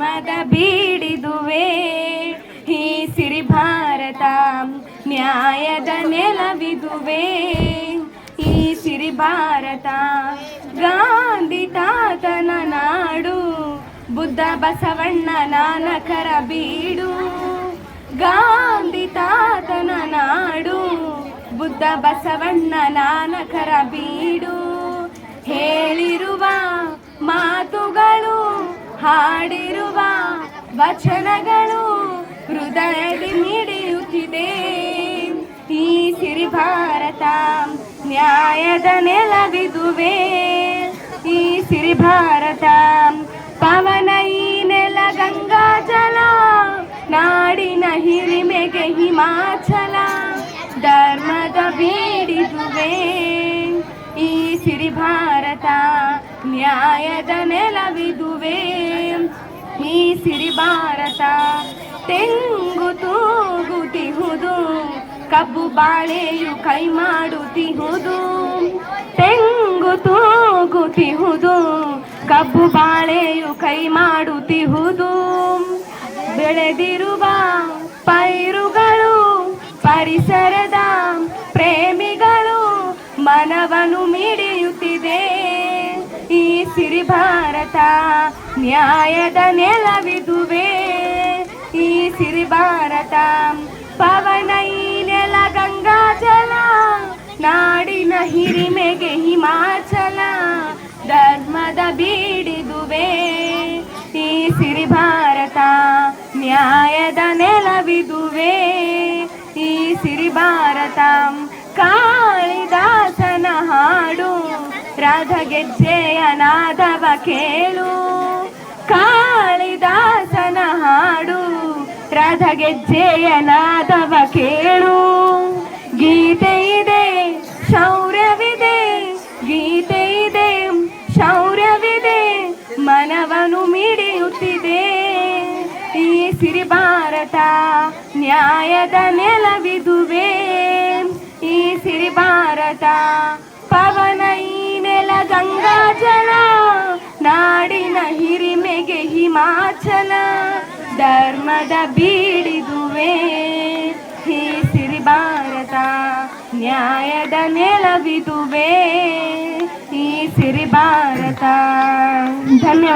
ಮದ ಬೀಡಿದುವೆ. ಈ ಸಿರಿ ಭಾರತ ನ್ಯಾಯದ ನೆಲವಿದುವೆ. ಈ ಸಿರಿ ಭಾರತ ಗಾಂಧಿ ತಾತನ ನಾಡು, ಬುದ್ಧ ಬಸವಣ್ಣ ನಾನಕರ ಬೀಡು. ಗಾಂಧಿ ತಾತನ ನಾಡು, ಬುದ್ಧ ಬಸವಣ್ಣ ನಾನಕರ ಬೀಡು. ಹಾಡಿರುವ ವಚನಗಳು ಹೃದಯದಿ ಮಿಡಿಯುತ್ತಿದೆ ಈ ಸಿರಿ ಭಾರತ ನ್ಯಾಯದ ನೆಲವಿದುವೆ. ಈ ಸಿರಿ ಭಾರತ ನ್ಯಾಯದ ನೆಲವಿದುವೆ. ಈ ಸಿರಿ ಭಾರತ ತೆಂಗು ತೂಗುತಿಹುದು, ಕಬ್ಬು ಬಾಳೆಯು ಕೈ ಮಾಡುತ್ತಿಹುದು ತೆಂಗು ತೂಗುತಿಹುದು, ಕಬ್ಬು ಬಾಳೆಯು ಕೈ ಮಾಡುತ್ತಿಹುದು ಬೆಳೆದಿರುವ ಪೈರುಗಳು, ಪರಿಸರದ ಪ್ರೇಮಿಗಳು ಮನವನ್ನು ಮಿಡಿಯುತ್ತಿದೆ. ಈ ಸಿರಿ ಭಾರತ ನ್ಯಾಯದ ನೆಲವಿದುವೆ ಈ ಸಿರಿ ಭಾರತ ಪವನ ಈ ನೆಲ ಗಂಗಾ ಜಲ ನಾಡಿನ ಹಿರಿಮೆಗೆ ಹಿಮಾಚಲ ಧರ್ಮದ ಬೀಡಿದುವೆ ಈ ಸಿರಿ ಭಾರತ ನ್ಯಾಯದ ನೆಲವಿದುವೆ ಈ ಸಿರಿ ಭಾರತ ಕಾಳಿದಾಸನ ಹಾಡು ರಾಧ ಗೆಜ್ಜೆಯ ನಾದವ ಕೇಳು. ಕಾಳಿದಾಸನ ಹಾಡು ರಾಧ ಗೆಜ್ಜೆಯ ನಾದವ ಕೇಳು. ಗೀತೆ ಇದೆ, ಶೌರ್ಯವಿದೆ, ಗೀತೆ ಇದೆ, ಶೌರ್ಯವಿದೆ, ಮನವನು ಮಿಡಿಯುತ್ತಿದೆ. ಈ ಸಿರಿ ಭಾರತ ನ್ಯಾಯದ ನೆಲವಿದುವೆ. ಈ ಸಿರಿ ಭಾರತ ಪವನ ಹಿಮಾಚಲ ಧರ್ಮದ ಬೀಡಿದುವೆ. ಈ ಸಿರಿ ಭಾರತ ನ್ಯಾಯದ ನೆಲವಿದುವೆ. ಈ ಸಿರಿ ಭಾರತ. ಧನ್ಯವಾದ.